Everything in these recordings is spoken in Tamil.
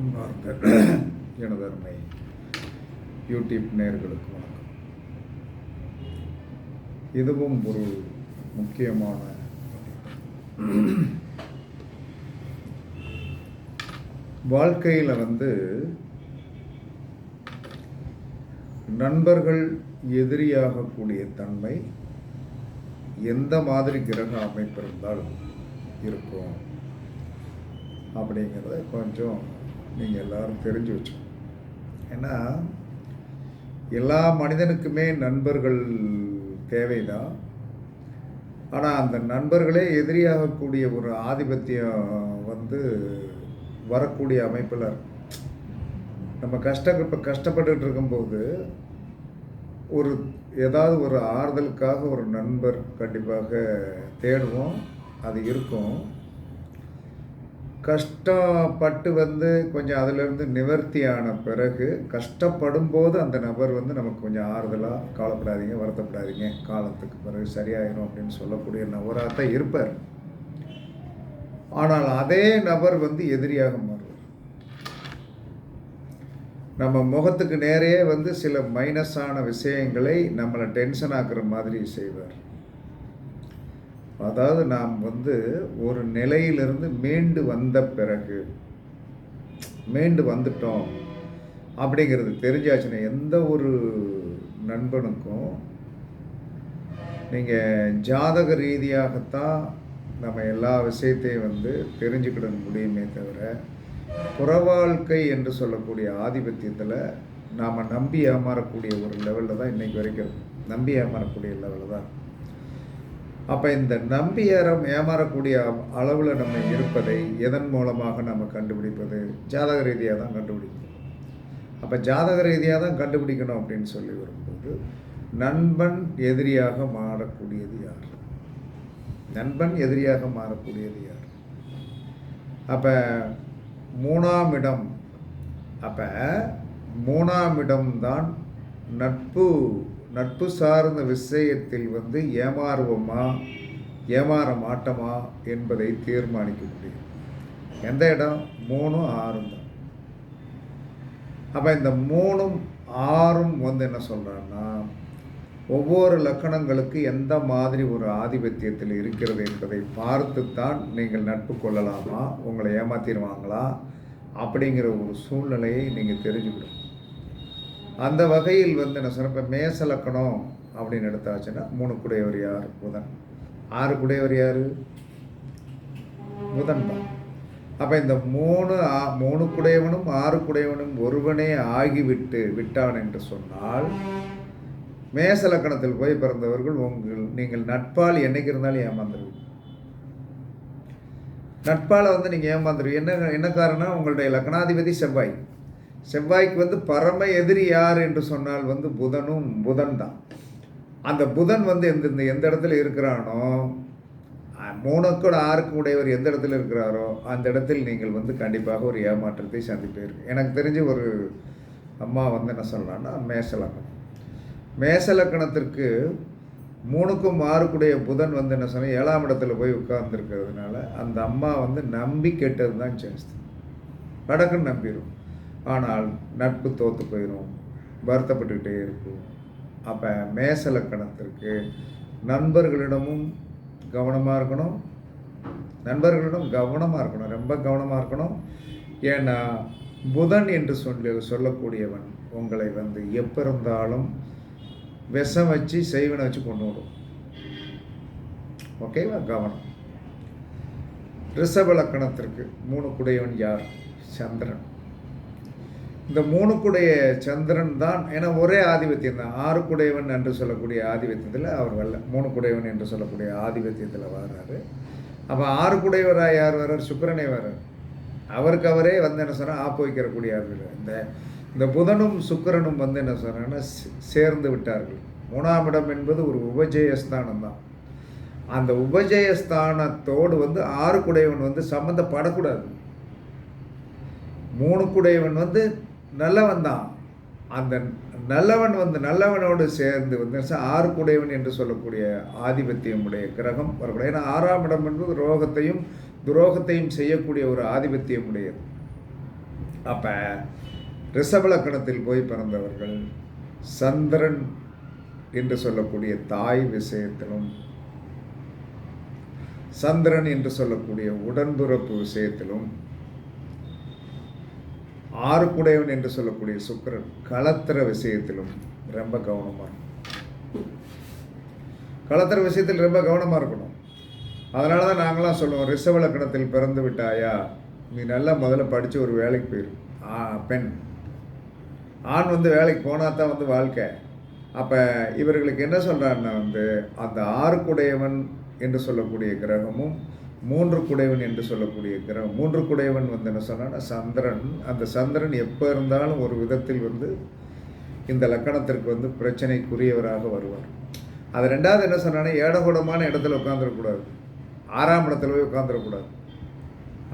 அன்பார்ந்த எனது அருமை யூடியூப் நேர்களுக்கு வணக்கம். இதுவும் ஒரு முக்கியமான வாழ்க்கையில் வந்து நண்பர்கள் எதிரியாகக்கூடிய தன்மை எந்த மாதிரி கிரக அமைப்பு இருந்தால் இருக்கும். அப்படிங்கிறத கொஞ்சம் நீங்கள் எல்லாரும் தெரிஞ்சு வச்சுக்கணும் ஏன்னா எல்லா மனிதனுக்குமே நண்பர்கள் தேவைதான். ஆனால் அந்த நண்பர்களே எதிரியாகக்கூடிய ஒரு ஆதிபத்தியம் வந்து வரக்கூடிய அமைப்பில் இருக்கும். நம்ம கஷ்ட இப்போ கஷ்டப்பட்டுட்டு இருக்கும்போது ஒரு ஏதாவது ஒரு ஆறுதலுக்காக ஒரு நண்பர் கண்டிப்பாக தேடுவோம் அது இருக்கும். கஷ்டப்பட்டு வந்து கொஞ்சம் அதிலிருந்து நிவர்த்தி ஆன பிறகு கஷ்டப்படும் போது அந்த நபர் வந்து நமக்கு கொஞ்சம் ஆறுதலாக கவலைப்படாதீங்க வருத்தப்படாதீங்க. காலத்துக்கு பிறகு சரியாயிரும் அப்படின்னு சொல்லக்கூடிய நபராக தான் இருப்பார். ஆனால் அதே நபர் வந்து எதிரியாக மாறுவார். நம்ம முகத்துக்கு நேரே வந்து சில மைனஸான விஷயங்களை நம்மளை டென்ஷன் ஆக்குற மாதிரி செய்வார். அதாவது நாம் வந்து ஒரு நிலையிலிருந்து மீண்டு வந்த பிறகு மீண்டு வந்துட்டோம் அப்படிங்கிறது தெரிஞ்சாச்சுன்னா எந்த ஒரு நண்பனுக்கும் நீங்கள் ஜாதக ரீதியாகத்தான் நம்ம எல்லா விஷயத்தையும் வந்து தெரிஞ்சுக்கிட முடியுமே தவிர புற வாழ்க்கை என்று சொல்லக்கூடிய ஆதிபத்தியத்தில் நாம் நம்பி ஏமாறக்கூடிய ஒரு லெவலில் தான் இன்றைக்கி வரைக்கும் நம்பி ஏமாறக்கூடிய லெவலில் தான். அப்போ இந்த நம்பி ஏறம் ஏமாறக்கூடிய அளவில் நம்ம இருப்பதை எதன் மூலமாக நம்ம கண்டுபிடிப்பது? ஜாதக ரீதியாக தான் கண்டுபிடிக்கணும். அப்போ ஜாதக ரீதியாக தான் கண்டுபிடிக்கணும் அப்படின்னு சொல்லி வரும்போது நண்பன் எதிரியாக மாறக்கூடியது யார்? நண்பன் எதிரியாக மாறக்கூடியது யார்? அப்போ மூணாம் இடம் அப்போ மூணாம் இடம்தான் நட்பு. நட்பு சார்ந்த விஷயத்தில் வந்து ஏமாறுவோமா? ஏமாற மாட்டோமா என்பதை தீர்மானிக்க முடியும் எந்த இடம்? மூணும் ஆறும் தான். அப்போ இந்த மூணும் ஆறும் வந்து என்ன சொல்கிறான்னா ஒவ்வொரு லக்கணங்களுக்கு எந்த மாதிரி ஒரு ஆதிபத்தியத்தில் இருக்கிறது என்பதை பார்த்துத்தான் நீங்கள் நட்பு கொள்ளலாமா? உங்களை ஏமாத்திடுவாங்களா? அப்படிங்கிற ஒரு சூழ்நிலையை நீங்கள் தெரிஞ்சுக்கணும். அந்த வகையில் வந்து என்ன சொன்ன இப்போ மேசலக்கணம் அப்படின்னு எடுத்தாச்சுன்னா மூணு குடையவர் யார்? புதன். ஆறு குடையவர் யார்? புதன் தான். அப்போ இந்த மூணு ஆ- மூணு குடையவனும் ஆறு குடையவனும் ஒருவனே ஆகிவிட்டு விட்டான் என்று சொன்னால் மேசலக்கணத்தில் போய் பிறந்தவர்கள் உங்கள் நீங்கள் நட்பால் என்னைக்கு இருந்தாலும் ஏமாந்துருவீங்க. நட்பால் வந்து நீங்கள் ஏமாந்துருவீங்க. என்ன என்ன காரணம் உங்களுடைய லக்னாதிபதி செவ்வாய். செவ்வாய்க்கு வந்து பரம எதிரி யார் என்று சொன்னால் வந்து புதனும் புதன் தான் அந்த புதன் வந்து எந்த எந்த இடத்துல இருக்கிறானோ அஹ், மூணுக்கூட ஆறுக்கு உடையவர் எந்த இடத்துல இருக்கிறாரோ அந்த இடத்தில் நீங்கள் வந்து கண்டிப்பாக ஒரு ஏமாற்றத்தை சந்திப்பீர்கள் எனக்கு தெரிஞ்சு ஒரு அம்மா வந்து என்ன சொல்கிறான்னா மேசலக்கணம் மேசலக்கணத்திற்கு மூணுக்கும் ஆறுக்குடைய புதன் வந்து என்ன சொன்னால் ஏழாம் இடத்துல போய் உட்கார்ந்துருக்கிறதுனால அந்த அம்மா வந்து நம்பி கெட்டது தான் சேஸ்து வடக்குன்னு நம்பிடும் ஆனால் நட்பு தோற்று போயிடும் வருத்தப்பட்டுக்கிட்டே இருக்கும். அப்போ மேசலக்கணத்திற்கு நண்பர்களிடமும் கவனமாக இருக்கணும். நண்பர்களிடம் கவனமாக இருக்கணும். ரொம்ப கவனமாக இருக்கணும். ஏன்னா புதன் என்று சொல்லி சொல்லக்கூடியவன் உங்களை வந்து எப்போ இருந்தாலும் விஷம் வச்சு செய்வனை வச்சு கொண்டு விடும் ஓகேவா? கவனம். ரிஷப லக்கணத்திற்கு மூணு குடையவன் யார்? சந்திரன். இந்த மூணுக்குடைய சந்திரன் தான் ஏன்னா ஒரே ஆதிபத்தியம் தான். ஆறு குடையவன் என்று சொல்லக்கூடிய ஆதிபத்தியத்தில் அவர் வரல. மூணு குடையவன் என்று சொல்லக்கூடிய ஆதிபத்தியத்தில் வர்றாரு. அப்போ ஆறு குடையவராக யார் வர்றார்? சுக்கரனே வர்றார். அவருக்கு அவரே வந்து என்ன சொன்னால் ஆப்பு வைக்கிறக்கூடிய ஆள் இந்த இந்த புதனும் சுக்கிரனும் வந்து என்ன சொன்னாங்கன்னா சேர்ந்து விட்டார்கள். மூணாம் இடம் என்பது ஒரு உபஜயஸ்தானம் தான். அந்த உபஜயஸ்தானத்தோடு வந்து ஆறு குடையவன் வந்து சம்மந்தப்படக்கூடாது மூணு குடையவன் வந்து நல்லவன் தான். அந்த நல்லவன் வந்து நல்லவனோடு சேர்ந்து வந்து ஆறுக்குடையவன் ஆறு என்று சொல்லக்கூடிய ஆதிபத்தியமுடைய கிரகம் வரக்கூடிய. ஏன்னா ஆறாம் இடம் என்பது ரோகத்தையும் துரோகத்தையும் செய்யக்கூடிய ஒரு ஆதிபத்தியமுடையது அப்போ ரிஷபலக்கணத்தில் போய் பிறந்தவர்கள் சந்திரன் என்று சொல்லக்கூடிய தாய் விஷயத்திலும் சந்திரன் என்று சொல்லக்கூடிய உடன்பிறப்பு விஷயத்திலும் ஆறுக்குடையவன் என்று சொல்லக்கூடிய சுக்கிரன் களத்திர விஷயத்திலும் ரொம்ப கவனமாக இருக்கும் களத்திர விஷயத்தில் ரொம்ப கவனமாக இருக்கணும். அதனால தான் நாங்களாம் சொல்லுவோம் ரிஷப லக்கணத்தில் பிறந்து விட்டாயா நீ நல்லா முதல்ல படித்து ஒரு வேலைக்கு போயிரு. ஆ பெண். ஆண் வந்து வேலைக்கு போனால் தான் வந்து வாழ்க்கை. அப்போ இவர்களுக்கு என்ன சொல்கிறாருன்னா வந்து அந்த ஆறுக்குடையவன் என்று சொல்லக்கூடிய கிரகமும் மூன்று குடைவன் என்று சொல்லக்கூடிய கிரகம். மூன்று குடைவன் வந்து என்ன சொன்னால் சந்திரன். அந்த சந்திரன் எப்போ இருந்தாலும் ஒரு விதத்தில் வந்து இந்த லக்கணத்திற்கு வந்து பிரச்சனைக்குரியவராக வருவார். அது ரெண்டாவது என்ன சொன்னான்னா ஏடகுடமான இடத்துல உட்காந்துடக்கூடாது ஆறாம் இடத்துல போய் உட்காந்துடக்கூடாது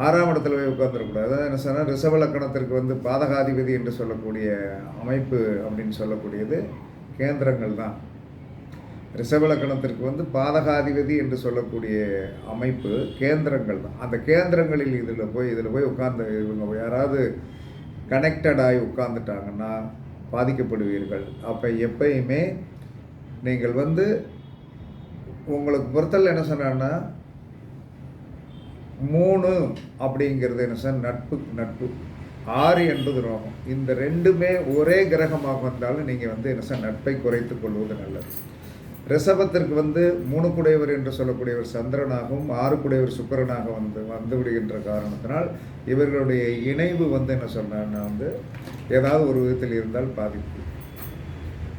ஆறாம் இடத்துல போய் உட்காந்துடக்கூடாது அதாவது என்ன சொன்னால் ரிசவ லக்கணத்திற்கு வந்து பாதகாதிபதி என்று சொல்லக்கூடிய அமைப்பு அப்படின்னு சொல்லக்கூடியது கேந்திரங்கள் தான். ரிஷபலக்கணத்திற்கு வந்து பாதகாதிபதி என்று சொல்லக்கூடிய அமைப்பு கேந்திரங்கள் தான். அந்த கேந்திரங்களில் இதில் போய் இதில் போய் உட்கார்ந்து இவங்க யாராவது கனெக்டட் ஆகி உட்காந்துட்டாங்கன்னா பாதிக்கப்படுவீர்கள். அப்போ எப்பயுமே நீங்கள் வந்து உங்களுக்கு பொறுத்தல் என்ன சொன்னான்னா மூணு அப்படிங்கிறது என்ன சார் நட்பு நட்பு. ஆறு என்பது ரோகம் இந்த ரெண்டுமே ஒரே கிரகமாக வந்தாலும் நீங்கள் வந்து என்ன சார் நட்பை குறைத்து கொள்வது நல்லது. ரிஷபத்திற்கு வந்து மூணு குடையவர் என்று சொல்லக்கூடியவர் சந்திரனாகவும் ஆறு குடையவர் சுக்கரனாக வந்து வந்து விடுகின்ற காரணத்தினால் இவர்களுடைய இணைவு வந்து என்ன சொன்னான்னா வந்து ஏதாவது ஒரு விதத்தில் இருந்தால் பாதிப்பு.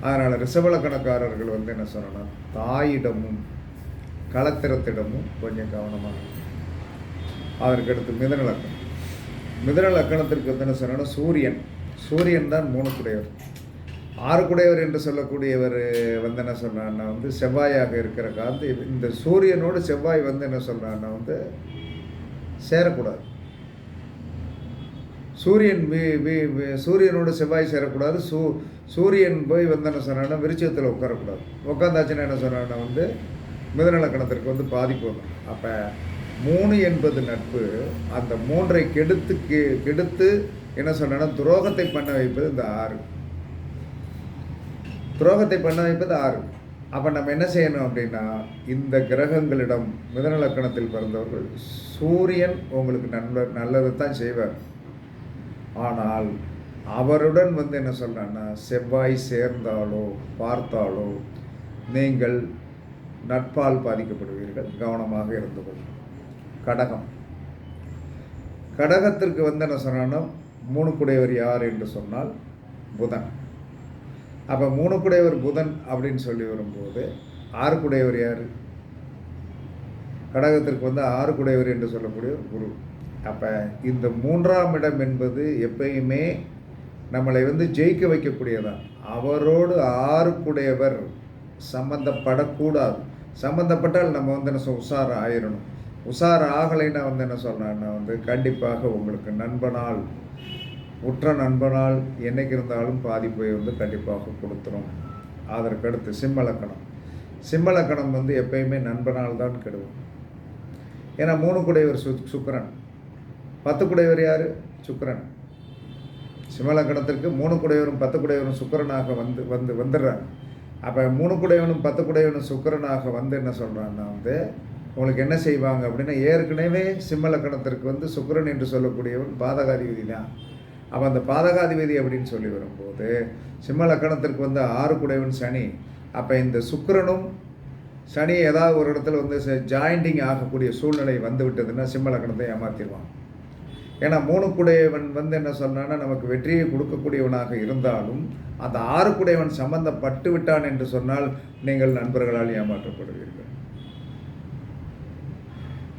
அதனால் ரிஷபலக்கணக்காரர்கள் வந்து என்ன சொல்லணும் தாயிடமும் களத்திரத்திடமும் கொஞ்சம் கவனமாக அதற்கடுத்து மிதன மிதனலக்கணம் மிதன லக்கணத்திற்கு வந்து என்ன சொன்னால் சூரியன். சூரியன் தான் மூணு ஆறுக்குடையவர் என்று சொல்லக்கூடியவர் வந்து என்ன சொல்கிறான்னா வந்து செவ்வாயாக இருக்கிற காந்தி இந்த சூரியனோடு செவ்வாய் வந்து என்ன சொல்கிறான்னா வந்து சேரக்கூடாது. சூரியன் வி வி சூரியனோடு செவ்வாய் சேரக்கூடாது. சூ சூரியன் போய் வந்து என்ன சொன்னான்னா விருச்சத்தில் உட்காரக்கூடாது. உட்காந்தாச்சுன்னா என்ன சொன்னான்னா வந்து மிதநலக்கணத்திற்கு வந்து பாதிப்பு வரும் அப்போ மூணு என்பது நட்பு அந்த மூன்றை கெடுத்து கெ- கெடுத்து என்ன சொன்னா துரோகத்தை பண்ண வைப்பது இந்த ஆறு. துரோகத்தை பண்ண வைப்பது ஆறு. அப்போ நம்ம என்ன செய்யணும் அப்படின்னா இந்த கிரகங்களிடம் மிதநலக்கணத்தில் பிறந்தவர்கள் சூரியன் உங்களுக்கு நண்பர் நல்லது தான் செய்வார். ஆனால் அவருடன் வந்து என்ன சொல்கிறேன்னா செவ்வாய் சேர்ந்தாலோ பார்த்தாலோ நீங்கள் நட்பால் பாதிக்கப்படுவீர்கள். கவனமாக இருந்து கொள்ளும் கடகம். கடகத்திற்கு வந்து என்ன சொன்னா மூணு குடையவர் யார் என்று சொன்னால் புதன். அப்போ மூணு குடையவர் புதன் அப்படின்னு சொல்லி வரும்போது ஆறு குடையவர் யார்? கடகத்திற்கு வந்து ஆறு குடையவர் என்று சொல்லக்கூடிய குரு. அப்போ இந்த மூன்றாம் இடம் என்பது எப்பயுமே நம்மளை வந்து ஜெயிக்க வைக்கக்கூடியதான். அவரோடு ஆறுக்குடையவர் சம்மந்தப்படக்கூடாது சம்மந்தப்பட்டால் நம்ம வந்து என்ன சொல் உஷார் ஆயிரணும். உஷார் ஆகலைன்னா வந்து என்ன சொல்கிறேன்னா வந்து கண்டிப்பாக உங்களுக்கு நண்பனால் உற்ற நண்பனால் என்னைக்கு இருந்தாலும் பாதிப்பை வந்து கண்டிப்பாக கொடுத்துரும். அதற்கடுத்து சிம்மலக்கணம். சிம்மலக்கணம் வந்து எப்பயுமே நண்பனால் தான் கெடுவோம். ஏன்னா மூணு குடையவர் சு சுக்கரன். பத்து குடையவர் யார்? சுக்கரன். சிம்மலக்கணத்திற்கு மூணு குடையவரும் பத்து குடையவரும் சுக்கிரனாக வந்து வந்து வந்துடுறாங்க. அப்போ மூணு குடையவனும் பத்து குடையவனும் சுக்கரனாக வந்து என்ன சொல்கிறான்னா வந்து உங்களுக்கு என்ன செய்வாங்க? அப்படின்னா ஏற்கனவே சிம்மலக்கணத்திற்கு வந்து சுக்கிரன் என்று சொல்லக்கூடியவன் பாதகாதிபதி தான். அப்போ அந்த பாதகாதிபதி அப்படின்னு சொல்லி வரும்போது சிம்ம லக்கணத்திற்கு வந்து ஆறு குடைவன் சனி அப்போ இந்த சுக்கரனும் சனி ஏதாவது ஒரு இடத்துல வந்து ஜாயிண்டிங் ஆகக்கூடிய சூழ்நிலை வந்து விட்டதுன்னா சிம்ம லக்கணத்தை ஏமாத்திடுவான். ஏன்னா மூணு குடையவன் வந்து என்ன சொன்னான்னா நமக்கு வெற்றியை கொடுக்கக்கூடியவனாக இருந்தாலும் அந்த ஆறு குடையவன் சம்பந்தப்பட்டு விட்டான் என்று சொன்னால் நீங்கள் நண்பர்களால் ஏமாற்றப்படுவீர்கள்.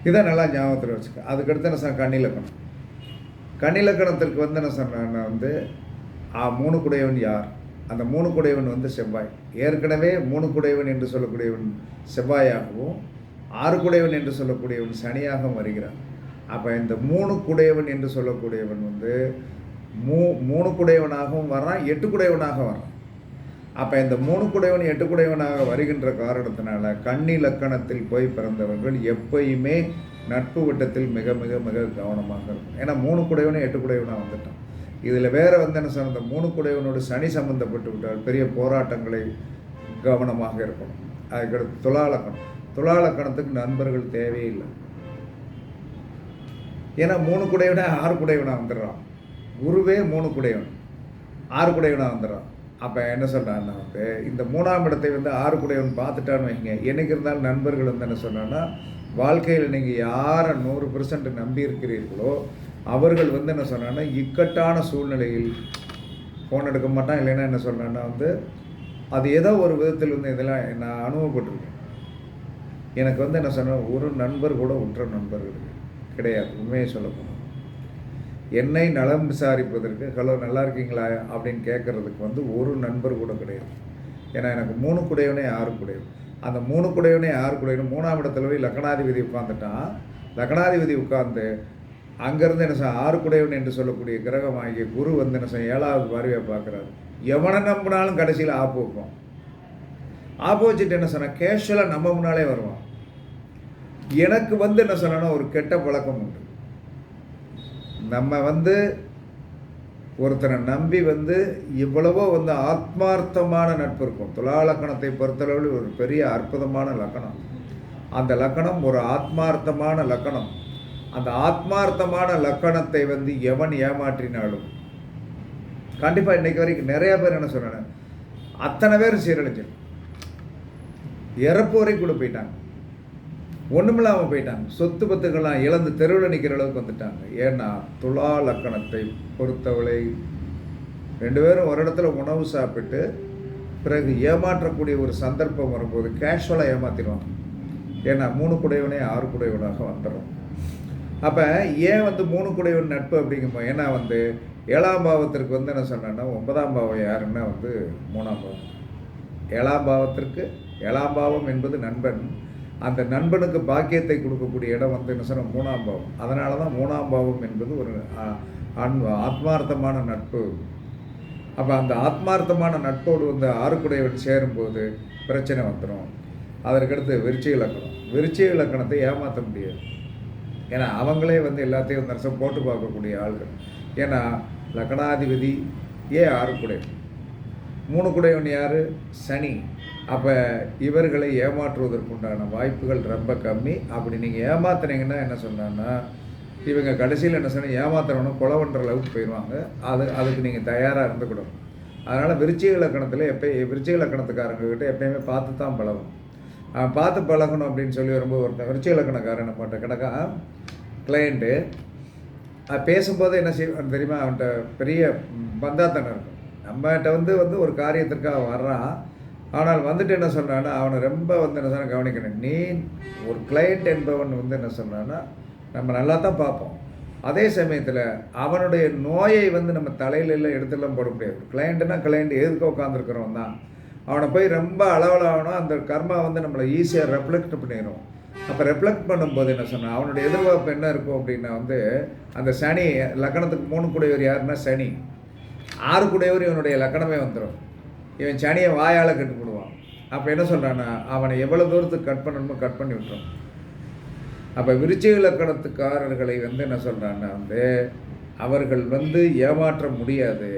இதை நல்லா ஞாபகத்தில் வச்சுக்க. அதுக்கடுத்து என்ன கண்ணில் கண்ணிலக்கணம் கன்னிலக்கணத்திற்கு வந்து என்ன சொன்னான்னா வந்து ஆ மூணு குடையவன் யார்? அந்த மூணு குடையவன் வந்து செவ்வாய். ஏற்கனவே மூணு குடையவன் என்று சொல்லக்கூடியவன் செவ்வாயாகவும் ஆறு குடையவன் என்று சொல்லக்கூடியவன் சனியாகவும் வருகிறான். அப்போ இந்த மூணு குடையவன் என்று சொல்லக்கூடியவன் வந்து மூ மூணு குடையவனாகவும் வர்றான் எட்டு குடையவனாக வர்றான். அப்போ இந்த மூணு குடையவன் எட்டு குடையவனாக வருகின்ற காரணத்தினால கன்னி லக்கணத்தில் போய் பிறந்தவர்கள் எப்பயுமே நட்பு வட்டத்தில் மிக மிக மிக கவனமாக இருக்கும் ஏன்னா மூணு குடையவனே எட்டு குடையவனாக வந்துட்டான். இதில் வேற வந்து என்ன சொன்ன அந்த மூணு குடையவனோடு சனி சம்பந்தப்பட்டு விட்டால் பெரிய போராட்டங்களை கவனமாக இருக்கணும். அதுக்கடுத்து துலாலக்கணம். துலாலக்கணத்துக்கு நண்பர்கள் தேவையில்லை ஏன்னா மூணு குடையவனே ஆறு குடையவனாக வந்துடுறான். குருவே மூணு குடையவன். ஆறு குடையவனாக வந்துடுறான். அப்போ என்ன சொல்கிறான்னா வந்து இந்த மூணாம் இடத்தை வந்து ஆறு குடையவன் பார்த்துட்டான்னு வைங்க. என்னைக்கு இருந்தாலும் நண்பர்கள் வந்து என்ன சொன்னான்னா வாழ்க்கையில் நீங்கள் யாரை நூறு பர்சன்ட் நம்பி இருக்கிறீர்களோ அவர்கள் வந்து என்ன சொன்னான்னா இக்கட்டான சூழ்நிலையில் ஃபோன் எடுக்க மாட்டான் இல்லைன்னா என்ன சொல்கிறேன்னா வந்து அது ஏதோ ஒரு விதத்தில் வந்து இதெல்லாம் நான் அனுபவப்பட்டிருக்கேன். எனக்கு வந்து என்ன சொன்ன ஒரு நண்பர் கூட உற்ற நண்பர்கள் கிடையாது உண்மையை சொல்ல என்னை நலம் விசாரிப்பதற்கு ஹலோ நல்லா இருக்கீங்களா? அப்படின்னு கேட்குறதுக்கு வந்து ஒரு நண்பர் கூட கிடையாது. ஏன்னா எனக்கு மூணு குடையவனே ஆறு குடையவன். அந்த மூணு குடையவனே ஆறு குடையனும் மூணாம் இடத்துல போய் லக்னாதிபதி உட்காந்துட்டான் லக்னாதிபதி உட்காந்து அங்கேருந்து என்ன சார் ஆறு குடையவன் என்று சொல்லக்கூடிய கிரகம் ஆகிய குரு வந்து என்ன சார் ஏழாவது பார்வையை பார்க்குறாரு. எவனை நம்பினாலும் கடைசியில் ஆப்பு வைப்போம் என்ன சொன்னால் கேஷுவலாக நம்ம முன்னாலே வருவான். எனக்கு வந்து என்ன சொன்னால் ஒரு கெட்ட பழக்கம் உண்டு. நம்ம வந்து ஒருத்தனை நம்பி வந்து இவ்வளவோ வந்து ஆத்மார்த்தமான நட்பு இருக்கும். துலா லக்கணத்தை பொறுத்தளவில் ஒரு பெரிய அற்புதமான லக்கணம். அந்த லக்கணம் ஒரு ஆத்மார்த்தமான லக்கணம். அந்த ஆத்மார்த்தமான லக்கணத்தை வந்து எவன் ஏமாற்றினாலும். கண்டிப்பாக இன்றைக்கு வரைக்கும் நிறைய பேர் என்ன சொன்னாங்க அத்தனை பேர் சீரழிஞ்சு இறப்பு வரைக்கும் கூட போயிட்டாங்க. ஒன்றுமில்லாமல் போயிட்டாங்க. சொத்து பத்துக்கெல்லாம் இழந்து தெருவில் நிற்கிற அளவுக்கு வந்துட்டாங்க. ஏன்னா துலா லக்கணத்தை பொறுத்தவளை ரெண்டு பேரும் ஒரு இடத்துல உணவு சாப்பிட்டு பிறகு ஏமாற்றக்கூடிய ஒரு சந்தர்ப்பம் வரும்போது கேஷுவலாக ஏமாற்றிடுவாங்க ஏன்னா மூணு குடையவனே ஆறு குடையவனாக வந்துடும் அப்போ ஏன் வந்து மூணு குடையவன் நட்பு அப்படிங்கும்போது ஏன்னா வந்து ஏழாம் பாவத்திற்கு வந்து என்ன சொன்னேன்னா ஒன்பதாம் பாவம் யாருன்னா வந்து மூணாம் பாவம். ஏழாம் பாவத்திற்கு ஏழாம் பாவம் என்பது நண்பன் அந்த நண்பனுக்கு பாக்கியத்தை கொடுக்கக்கூடிய இடம் வந்து என்ன சொன்ன மூணாம் பாவம். அதனால தான் மூணாம் பாவம் என்பது ஒரு அன்பு ஆத்மார்த்தமான நட்பு. அப்போ அந்த ஆத்மார்த்தமான நட்போடு வந்து ஆறுக்குடையவன் சேரும்போது பிரச்சனை வந்துடும் அதற்கடுத்து விருச்சி இலக்கணம். விருச்சி இலக்கணத்தை ஏமாற்ற முடியாது. ஏன்னா அவங்களே வந்து எல்லாத்தையும் நரசம் போட்டு பார்க்கக்கூடிய ஆள்கள். ஏன்னா லக்னாதிபதி ஏ ஆறுக்குடையவன். மூணு குடையவன் யார்? சனி. அப்போ இவர்களை ஏமாற்றுவதற்குண்டான வாய்ப்புகள் ரொம்ப கம்மி. அப்படி நீங்கள் ஏமாத்துனீங்கன்னா என்ன சொன்னான்னா இவங்க கடைசியில் என்ன சொன்னால் ஏமாத்துறவனும் கொலவன்ற அளவுக்கு போயிடுவாங்க அது அதுக்கு நீங்கள் தயாராக இருந்துக்கணும். அதனால் விருச்சிக இலக்கணத்தில் எப்போ விருச்சிக இலக்கணத்துக்காரங்கக்கிட்ட எப்பயுமே பார்த்து தான் பழகும் அவன் பார்த்து பழகணும் அப்படின்னு சொல்லி வரும்போது ஒருத்தன் விருச்சிக இலக்கணக்காரன் நம்மகிட்ட கிடக்கா கிளையண்ட்டு பேசும்போது என்ன செய்வான் தெரியுமா? அவன்கிட்ட பெரிய பந்தாத்தனம் இருக்கும். நம்மகிட்ட வந்து வந்து ஒரு காரியத்திற்காக வர்றான். ஆனால் வந்துட்டு என்ன சொன்னான்னா அவனை ரொம்ப வந்து என்ன சொன்ன கவனிக்கணும். நீ ஒரு கிளையண்ட் என்பவன் வந்து என்ன சொன்னான்னா நம்ம நல்லா தான் பார்ப்போம். அதே சமயத்தில் அவனுடைய நோயை வந்து நம்ம தலையில எல்லாம் எடுத்துலாம் போட முடியாது. கிளைண்ட்டுனா கிளைண்ட் எதுக்கு உட்காந்துருக்கிறவன் தான். அவனை போய் ரொம்ப அளவலாகணும் அந்த கர்மா வந்து நம்மளை ஈஸியாக ரெஃப்ளெக்ட் பண்ணிடும் அப்போ ரெஃப்ளெக்ட் பண்ணும்போது என்ன சொன்னான் அவனுடைய எதிர்பார்ப்பு என்ன இருக்கும் அப்படின்னா வந்து அந்த சனி லக்கணத்துக்கு மூணு கூடையவர் யாருன்னா சனி. ஆறு கூடையவர் இவனுடைய லக்கணமே வந்துடும் இவன் சனியை வாயால் கட்டு போடுவான் அப்போ என்ன சொல்கிறான்னா அவனை எவ்வளோ தூரத்துக்கு கட் பண்ணணுமோ கட் பண்ணி விட்டுறான் அப்போ விருச்சிக இலக்கணத்துக்காரர்களை வந்து என்ன சொல்கிறான்னா வந்து அவர்கள் வந்து ஏமாற்ற முடியாது.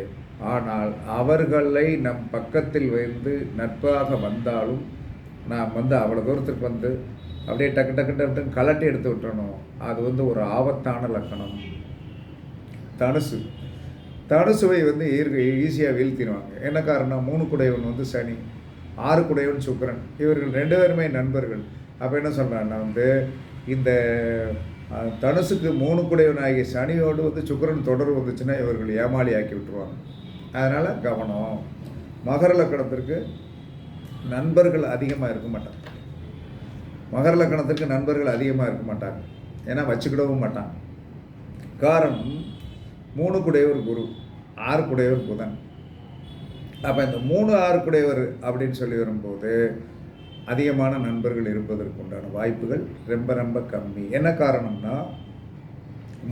ஆனால் அவர்களை நம் பக்கத்தில் வந்து நட்பாக வந்தாலும் நாம் வந்து அவ்வளோ தூரத்துக்கு வந்து அப்படியே டக்கு டக்கு டக்குன்னு கலட்டி எடுத்து விட்டுறணும். அது வந்து ஒரு ஆபத்தான லக்கணம். தனுசு. தனுசுவை வந்து ஈஸியாக வீழ்த்திடுவாங்க. என்ன காரணம்? மூணு குடையவன் வந்து சனி ஆறு குடையவன் சுக்கரன். இவர்கள் ரெண்டு பேருமே நண்பர்கள். அப்போ என்ன சொல்கிறான்னா வந்து இந்த தனுசுக்கு மூணு குடையவன் ஆகிய சனியோடு வந்து சுக்கரன் தொடர்பு வந்துச்சுன்னா இவர்கள் ஏமாளி ஆக்கி விட்டுருவாங்க. அதனால் கவனம். மகர லக்கணத்திற்கு நண்பர்கள் அதிகமாக இருக்க மாட்டாங்க. மகர லக்கணத்திற்கு நண்பர்கள் அதிகமாக இருக்க மாட்டாங்க. ஏன்னா வச்சுக்கிடவும் மாட்டாங்க. காரணம் மூணு குடையவர் குரு. ஆறுக்குடையவர் புதன். அப்போ இந்த மூணு ஆறுக்குடையவர் அப்படின்னு சொல்லி வரும்போது அதிகமான நண்பர்கள் இருப்பதற்கு உண்டான வாய்ப்புகள் ரொம்ப ரொம்ப கம்மி. என்ன காரணம்னா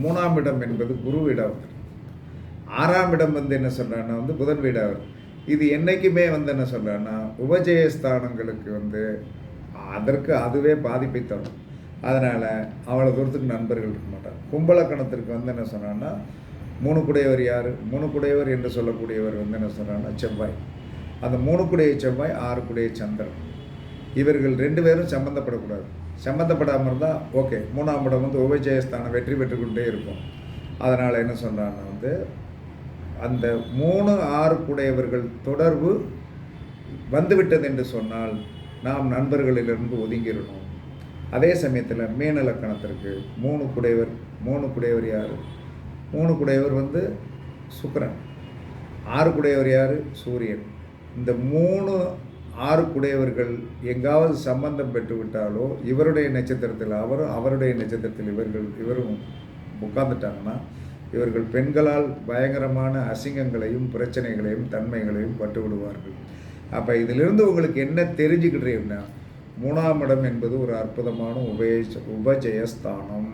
மூணாம் இடம் என்பது குரு இடம் ஆறாம் இடம் வந்து என்ன சொல்கிறான்னா வந்து புதன் வீடாவர் இது என்றைக்குமே வந்து என்ன சொல்கிறான்னா உபஜயஸ்தானங்களுக்கு வந்து அதற்கு அதுவே பாதிப்பை தரும். அதனால் அவ்வளோ தூரத்துக்கு நண்பர்கள் இருக்க மாட்டாங்க கும்பலக்கணத்திற்கு வந்து என்ன சொன்னான்னா மூணு குடையவர் யார்? மூணு குடையவர் என்று சொல்லக்கூடியவர் வந்து என்ன சொல்கிறாங்கன்னா செவ்வாய். அந்த மூணு குடைய செவ்வாய் ஆறு குடைய சந்திரன். இவர்கள் ரெண்டு பேரும் சம்மந்தப்படக்கூடாது சம்மந்தப்படாமல் இருந்தால் ஓகே மூணாம் இடம் வந்து உபஜயஸ்தானம் வெற்றி பெற்றுக்கொண்டே இருக்கும் அதனால் என்ன சொல்கிறாங்கன்னா வந்து அந்த மூணு ஆறு குடையவர்கள் தொடர்பு வந்துவிட்டது என்று சொன்னால் நாம் நண்பர்களிலிருந்து ஒதுங்கிடணும். அதே சமயத்தில் மீன லக்கணத்திற்கு மூணு குடையவர் மூணு குடையவர் யார்? மூணு குடையவர் வந்து சுக்கரன். ஆறு கூடையவர் யார்? சூரியன். இந்த மூணு ஆறு குடையவர்கள் எங்காவது சம்பந்தம் பெற்றுவிட்டாலோ இவருடைய நட்சத்திரத்தில் அவரும் அவருடைய நட்சத்திரத்தில் இவர்கள் இவரும் உட்கார்ந்துட்டாங்கன்னா இவர்கள் பெண்களால் பயங்கரமான அசிங்கங்களையும் பிரச்சனைகளையும் தன்மைகளையும் பட்டு விடுவார்கள். அப்போ இதிலிருந்து உங்களுக்கு என்ன தெரிஞ்சுக்கிட்டீங்கன்னா மூணாம் இடம் என்பது ஒரு அற்புதமான உபய உபஜயஸ்தானம்.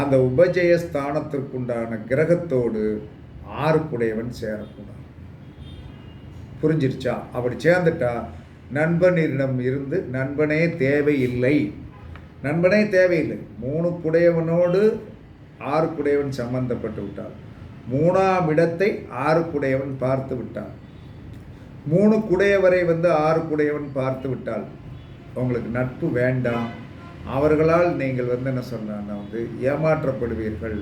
அந்த உபஜய ஸ்தானத்திற்குண்டான கிரகத்தோடு ஆறுக்குடையவன் சேரக்கூடாது. புரிஞ்சிருச்சா? அப்படி சேர்ந்துட்டா நண்பனிடம் இருந்து நண்பனே தேவையில்லை. நண்பனே தேவையில்லை. மூணு குடையவனோடு ஆறு குடையவன் சம்பந்தப்பட்டு விட்டார் மூணாம் இடத்தை ஆறு குடையவன் பார்த்து விட்டான். மூணு குடையவரை வந்து ஆறு குடையவன் பார்த்து விட்டால் உங்களுக்கு நட்பு வேண்டாம். அவர்களால் நீங்கள் வந்து என்ன சொன்னால் வந்து ஏமாற்றப்படுவீர்கள்.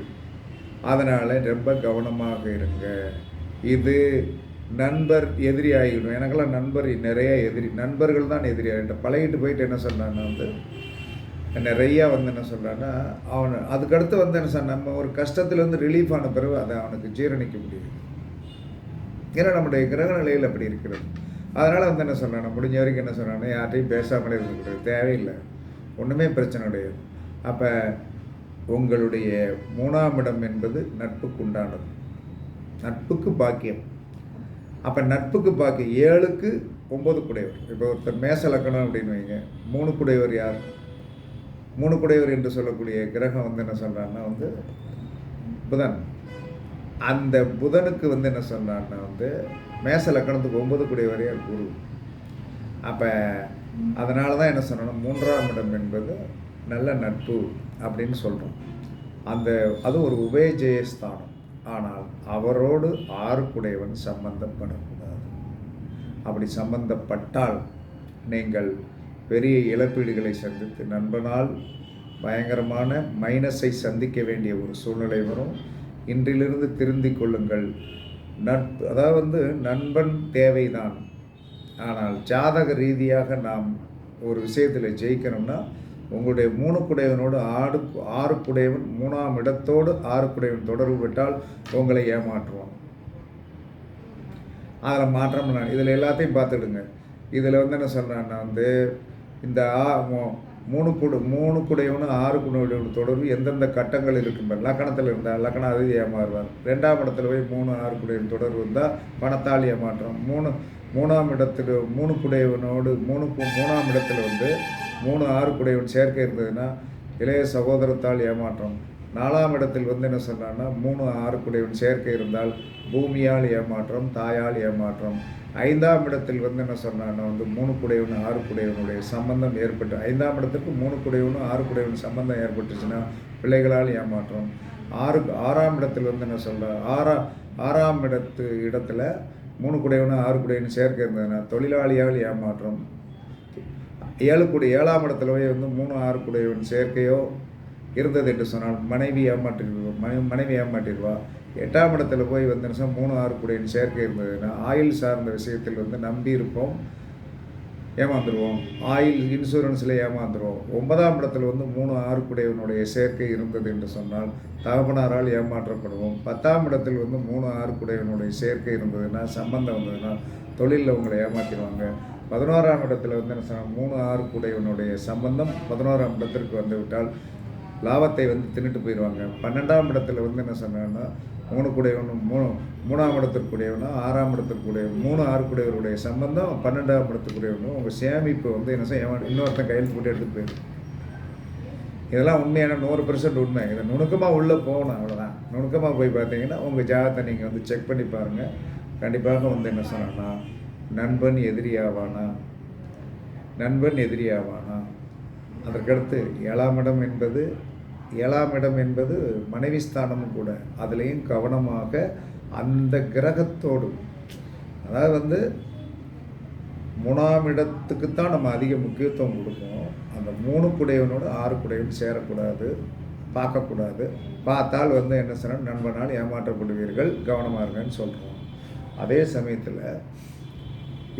அதனால் ரொம்ப கவனமாக இருங்க. இது நண்பர் எதிரி ஆகிடும் எனக்கெல்லாம் நண்பர் நிறைய எதிரி நண்பர்கள் தான் எதிரி ஆகிட்ட பழகிட்டு போயிட்டு என்ன சொன்னான்னா வந்து நிறையா வந்து என்ன சொல்கிறான்னா அவன் அதுக்கடுத்து வந்து என்ன சொன்ன நம்ம ஒரு கஷ்டத்துலேருந்து ரிலீஃப் ஆன பிறகு அதை அவனுக்கு ஜீரணிக்க முடியும் ஏன்னா நம்முடைய கிரக நிலையில் அப்படி இருக்கிறது. அதனால் வந்து என்ன சொல்கிறான் முடிஞ்ச வரைக்கும் என்ன சொல்கிறான்னா யார்ட்டையும் பேசாமலே இருக்கக்கூடாது தேவையில்லை. ஒன்றுமே பிரச்சனை கிடையாது. அப்போ உங்களுடைய மூணாம் இடம் என்பது நட்புக்கு உண்டானது. நட்புக்கு பாக்கியம். அப்போ நட்புக்கு பாக்கியம். ஏழுக்கு ஒம்பது குடையவர். இப்போ ஒருத்தர் மேச லக்கணம் அப்படின்னு வைங்க. மூணு குடையவர் யார்? மூணு குடையவர் என்று சொல்லக்கூடிய கிரகம் வந்து என்ன சொல்கிறான்னா வந்து புதன். அந்த புதனுக்கு வந்து என்ன சொல்கிறான்னா வந்து மேச லக்கணத்துக்கு ஒம்பது குடையவரையார் குரு. அப்போ அதனால தான் என்ன சொல்லணும் மூன்றாம் இடம் என்பது நல்ல நட்பு அப்படின்னு சொல்கிறோம் அந்த அது ஒரு உபயஜயஸ்தானம். ஆனால் அவரோடு ஆறுக்குடையவன் சம்பந்தப்படக்கூடாது. அப்படி சம்பந்தப்பட்டால் நீங்கள் பெரிய இழப்பீடுகளை சந்தித்து நண்பனால் பயங்கரமான மைனஸை சந்திக்க வேண்டிய ஒரு சூழ்நிலை வரும். இன்றிலிருந்து திருந்திக் கொள்ளுங்கள். நட்பு அதாவது வந்து நண்பன் தேவைதான். ஆனால் ஜாதக ரீதியாக நாம் ஒரு விஷயத்தில் ஜெயிக்கணும்னா உங்களுடைய மூணு குடையவனோடு ஆடு ஆறு குடையவன் மூணாம் இடத்தோடு ஆறு குடையவன் தொடர்பு விட்டால் உங்களை ஏமாற்றுவான். அதில் மாற்றம் நான் இதில் எல்லாத்தையும் பார்த்துடுங்க. இதில் வந்து என்ன சொல்கிறேன்னா வந்து இந்த ஆ மூணு குடு மூணு குடையவனும் ஆறு குடையவனு தொடர்பு எந்தெந்த கட்டங்கள் இருக்கும் லக்கணத்தில் இருந்தால் லக்கணம் அது ஏமாறுவார். ரெண்டாம் இடத்துல போய் மூணு ஆறு குடையவன் தொடர்பு இருந்தால் பணத்தால் ஏமாற்றம். மூணு மூணாம் இடத்துல மூணு குடையவனோடு மூணு மூணாம் இடத்துல வந்து மூணு ஆறு குடையவன் சேர்க்கை இருந்ததுன்னா இளைய சகோதரத்தால் ஏமாற்றம். நாலாம் இடத்தில் வந்து என்ன சொன்னான்னா மூணு ஆறு குடையவன் சேர்க்கை இருந்தால் பூமியால் ஏமாற்றம் தாயால் ஏமாற்றம். ஐந்தாம் இடத்தில் வந்து என்ன சொன்னான்னா வந்து மூணு குடையவன் ஆறு குடையவனுடைய சம்பந்தம் ஏற்பட்டு ஐந்தாம் இடத்துக்கு மூணு குடையவனும் ஆறு குடையவன் சம்பந்தம் ஏற்பட்டுச்சுன்னா பிள்ளைகளால் ஏமாற்றம். ஆறு ஆறாம் இடத்தில் வந்து என்ன சொல்ல ஆறா ஆறாம் இடத்து இடத்துல மூணு குடையவனு ஆறு குடையவனும் சேர்க்கை இருந்ததுன்னா தொழிலாளியால் ஏமாற்றம். ஏழு குடி ஏழாம் இடத்துல போய் வந்து மூணு ஆறு குடையவன் சேர்க்கையோ இருந்தது என்று சொன்னால் மனைவி ஏமாற்றிடுவா மனைவி மனைவி ஏமாற்றிடுவா. எட்டாம் இடத்துல போய் வந்து என்ன மூணு ஆறு குடையின் சேர்க்கை இருந்ததுன்னா ஆயில் சார்ந்த விஷயத்தில் வந்து நம்பியிருப்போம். ஏமாந்துருவோம். ஆயில் இன்சூரன்ஸில் ஏமாந்துருவோம். ஒன்பதாம் இடத்துல வந்து மூணு ஆறுக்குடையவனுடைய சேர்க்கை இருந்தது என்று சொன்னால் தகப்பனாரால் ஏமாற்றப்படுவோம். பத்தாம் இடத்தில் வந்து மூணு ஆறுக்குடையவனுடைய சேர்க்கை இருந்ததுன்னா சம்பந்தம் வந்ததுன்னா தொழிலில் உங்களை ஏமாற்றிடுவாங்க பதினோராம் இடத்துல வந்து என்ன சொன்னால் மூணு ஆறுக்குடையவனுடைய சம்பந்தம் பதினோராம் இடத்திற்கு வந்துவிட்டால் லாபத்தை வந்து தின்னுட்டு போயிடுவாங்க. பன்னெண்டாம் இடத்துல வந்து என்ன சொன்னாங்கன்னா மூணுக்குடையவனும் மூணு மூணாம் இடத்திற்குடையவனும் ஆறாம் இடத்திற்குடையவன் மூணு ஆறுக்குடையவருடைய சம்பந்தம் பன்னெண்டாம் இடத்துக்குடையவனும் உங்கள் சேமிப்பு வந்து என்ன செய்ய இன்னொருத்தன் கையில் போட்டு எடுத்துகிட்டு போயிடும் இதெல்லாம் உண்மையான நூறு பெர்சன்ட் உண்மை. இதை நுணுக்கமாக உள்ளே போகணும் அவ்வளோதான் நுணுக்கமாக போய் பார்த்தீங்கன்னா உங்கள் ஜாதகத்தை நீங்கள் வந்து செக் பண்ணி பாருங்கள் கண்டிப்பாக வந்து என்ன சொன்னான்னா நண்பன் எதிரியாவானா? நண்பன் எதிரியாவானா? அதற்கடுத்து ஏழாம் இடம் என்பது ஏழாம் இடம் என்பது மனைவி ஸ்தானமும் கூட. அதுலேயும் கவனமாக அந்த கிரகத்தோடு அதாவது வந்து மூணாம் இடத்துக்கு தான் நம்ம அதிக முக்கியத்துவம் கொடுப்போம். அந்த மூணு குடையவனோடு ஆறு குடையவன் சேரக்கூடாது பார்க்கக்கூடாது. பார்த்தால் வந்து என்ன சொன்னால் நண்பனால் ஏமாற்றப்படுவீர்கள் கவனமாக இருங்கன்னு சொல்கிறோம் அதே சமயத்தில்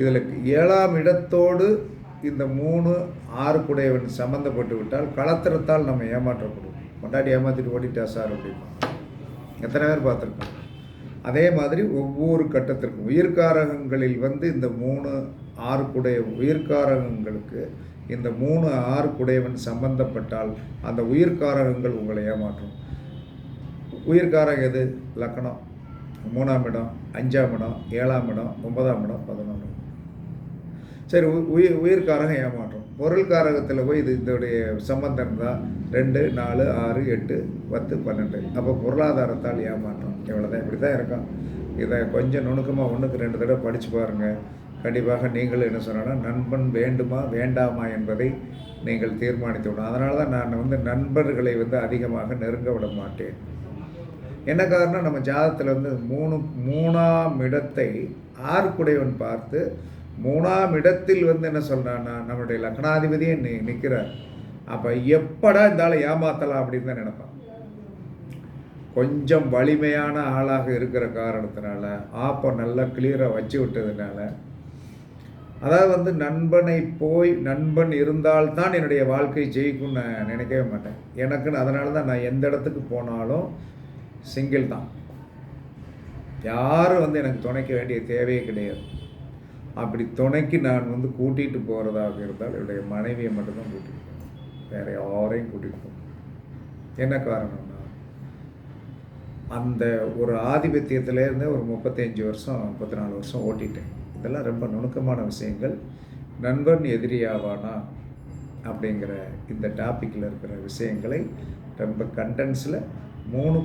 இதில் ஏழாம் இடத்தோடு இந்த மூணு ஆறு குடையவன் சம்மந்தப்பட்டு விட்டால் கலத்திரத்தால் நம்ம ஏமாற்றப்படுவோம். பொண்டாட்டி ஏமாற்றிட்டு ஓடிட்டா சார் அப்படின்னா எத்தனை பேர் பார்த்துருக்கோம் அதே மாதிரி ஒவ்வொரு கட்டத்திற்கும் உயிர்காரகங்களில் வந்து இந்த மூணு ஆறுக்குடைய உயிர்காரகங்களுக்கு இந்த மூணு ஆறுக்குடையவன் சம்பந்தப்பட்டால் அந்த உயிர்காரகங்கள் உங்களை ஏமாற்றும். உயிர்காரகம் எது? லக்கணம். மூணாம் இடம் அஞ்சாம் இடம் ஏழாம் இடம் ஒன்பதாம் இடம் பதினொன்று சரி உயிர் உயிர்காரகம் ஏமாற்றும் பொருள்காரகத்தில் போய் இது இதோடைய சம்பந்தம் தான் ரெண்டு நாலு ஆறு எட்டு பத்து பன்னெண்டு. அப்போ பொருளாதாரத்தால் ஏமாற்றம். இவ்வளோதான் இப்படி தான் இருக்கும். இதை கொஞ்சம் நுணுக்கமாக ஒன்றுக்கு ரெண்டு தடவை படித்து பாருங்கள் கண்டிப்பாக நீங்களும் என்ன சொன்னா நண்பன் வேண்டுமா வேண்டாமா என்பதை நீங்கள் தீர்மானித்து விடணும். அதனால தான் நான் வந்து நண்பர்களை வந்து அதிகமாக நெருங்க விட மாட்டேன். என்ன காரணம்? நம்ம ஜாதத்தில் வந்து மூணு மூணாம் இடத்தை ஆறுக்குடையவன் பார்த்து மூணாம் இடத்தில் வந்து என்ன சொல்கிறான்னா நம்மளுடைய லக்னாதிபதியே நி நிற்கிறார். அப்போ எப்படா இந்த ஆளை ஏமாத்தலாம் அப்படின்னு தான் நினைப்பான். கொஞ்சம் வலிமையான ஆளாக இருக்கிற காரணத்தினால ஆப்பை நல்லா கிளியராக வச்சு விட்டதுனால அதாவது வந்து நண்பனை போய் நண்பன் இருந்தால்தான் என்னுடைய வாழ்க்கை ஜெயிக்கும்னு நான் நினைக்கவே மாட்டேன். எனக்குன்னு அதனால தான் நான் எந்த இடத்துக்கு போனாலும் சிங்கிள் தான். யாரும் வந்து எனக்கு துணைக்க வேண்டிய தேவையே கிடையாது. அப்படி துணைக்கு நான் வந்து கூட்டிகிட்டு போகிறதாக இருந்தால் என்னுடைய மனைவியை மட்டும்தான் கூட்டிகிட்டு போகணும் வேறு யாரையும் கூட்டிகிட்டு போகணும் என்ன காரணம்னா அந்த ஒரு ஆதிபத்தியத்துலேருந்து ஒரு முப்பத்தஞ்சு வருஷம் முப்பத்தி நாலு வருஷம் ஓட்டிட்டேன். இதெல்லாம் ரொம்ப நுணுக்கமான விஷயங்கள். நண்பன் எதிரியாவானா அப்படிங்கிற இந்த டாப்பிக்கில் இருக்கிற விஷயங்களை ரொம்ப கண்டென்ஸில் மூணு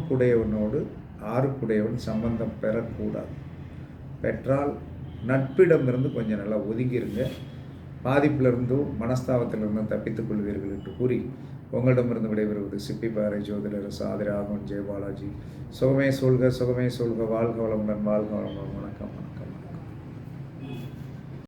ஆறுக்குடையவன் சம்பந்தம் பெறக்கூடாது. பெற்றால் நட்பிடமிருந்து கொஞ்சம் நல்லா ஒதுங்கிருங்க. பாதிப்பிலிருந்தும் மனஸ்தாபத்திலிருந்தும் தப்பித்துக் கொள்வீர்கள் என்று கூறி உங்களிடமிருந்து விடைபெறுவது சிப்பிப்பாறை ஜோதிடர் சாதிராகவன் ஜெயபாலாஜி. சுகமே சொல்க சுகமே சொல்க வாழ்க வளமுடன் வாழ்க வளமுடன். வணக்கம் வணக்கம்.